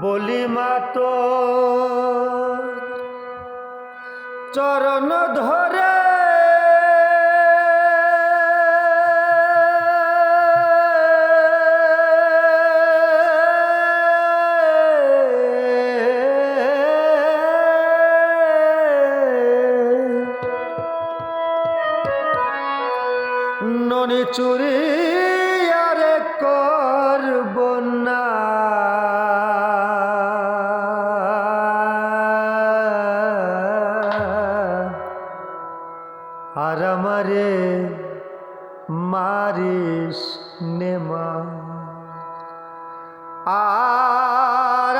বলি মাত চরণ ধরে আমারে মারিস নেমা আর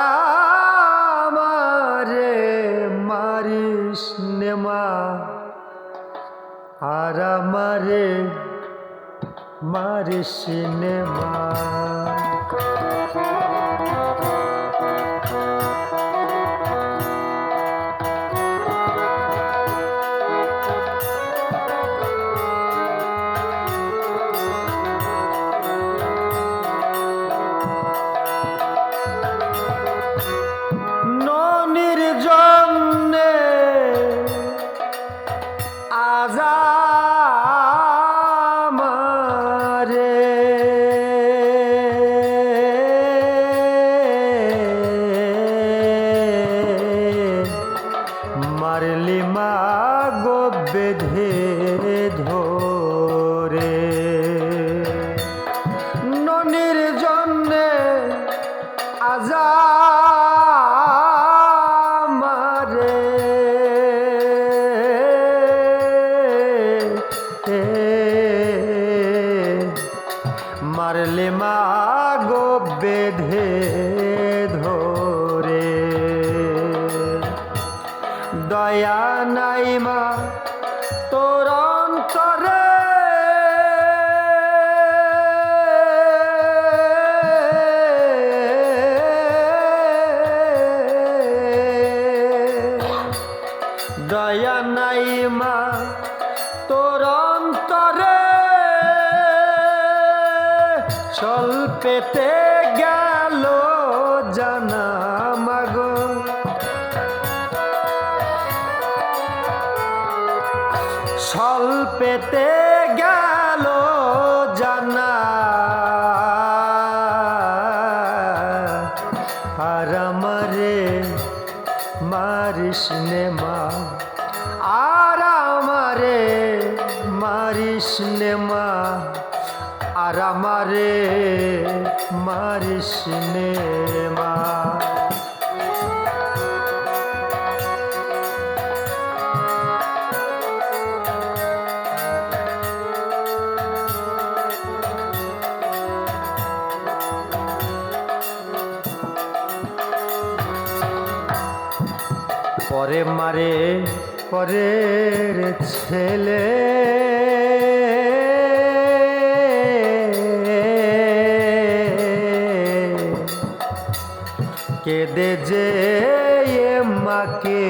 আমারে মারিস নেমা আর আমারে মারিস নেমা দয়া নাই মা তোর অন্তরে। দয়া নাই মা তোর অন্তরে। চল পেতে ছল পেতে গেল জানা। আর আমারে মারিস নে মা। আর আমারে মারিস নে মা। আর আমারে মারিস নে মা। পরে মারে পরের ছেলে। কেদে যে মাকে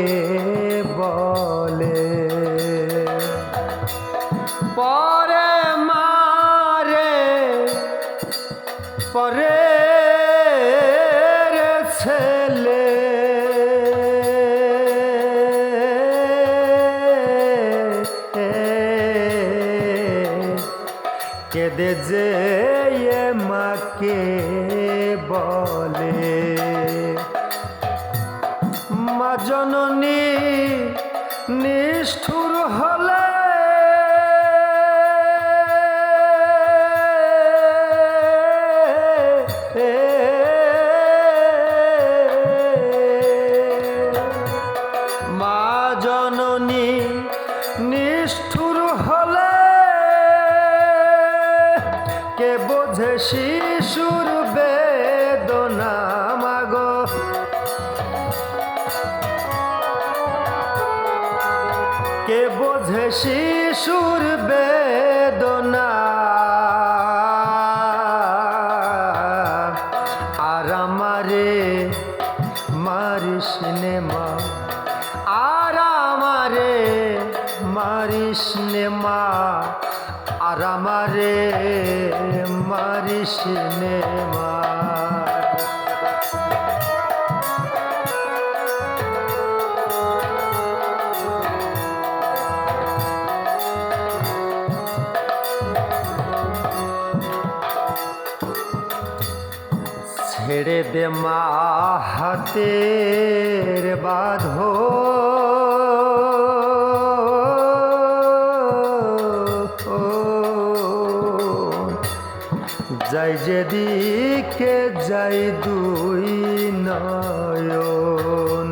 বলে। কেদে যে মাকে বলে। মা জননী নিষ্ঠুর হলে মা জননী নিষ্ঠুর বোঝে শিশুর বেদনা মাগো। কে বোঝে শিশুর বেদনা? সিনেমা মা আর আমারে মারি। সিনেমা ছেড়ে দে মা হাতের বাঁধো যাই যেদিকে যাই দুই নয়ন।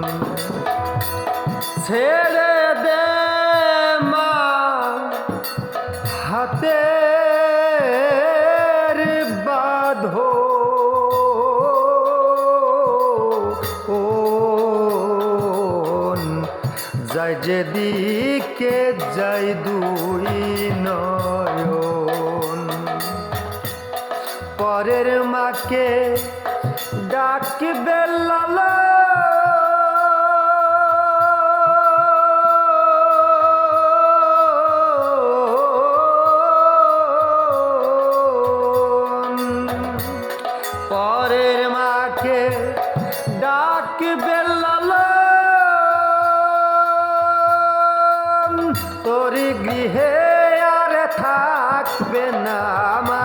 ছেড়ে দে মা, হাতের বাঁধো। ও যাই যেদিকে যাই দুই নয়ন মাকে ডাকবে লালা। পরের মাকে ডাকবে লালা। তোর গৃহে আর থাকবে না মাগো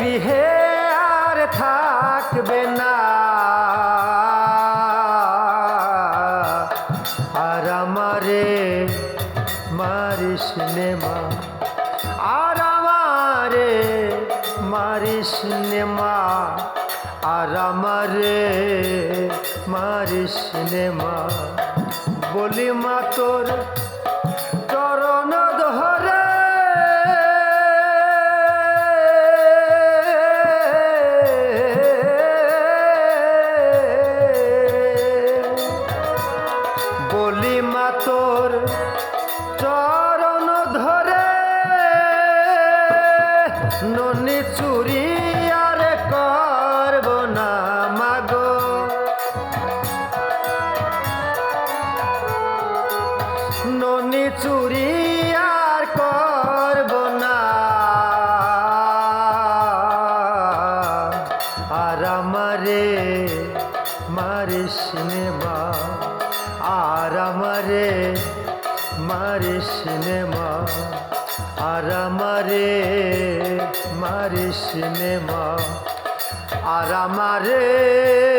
গৃহে আর থাকবে না। আর আমারে মারিস নে মা। আর আমারে মারিস নে মা। আর আমারে মারিস নে মা। বলি মা তোর চরণ ননি চুরি আর করব না। আর আমারে মারিস নে মা। আর আমারে মারিস নে মা। আর আমারে মারিস নে মা। আর আমারে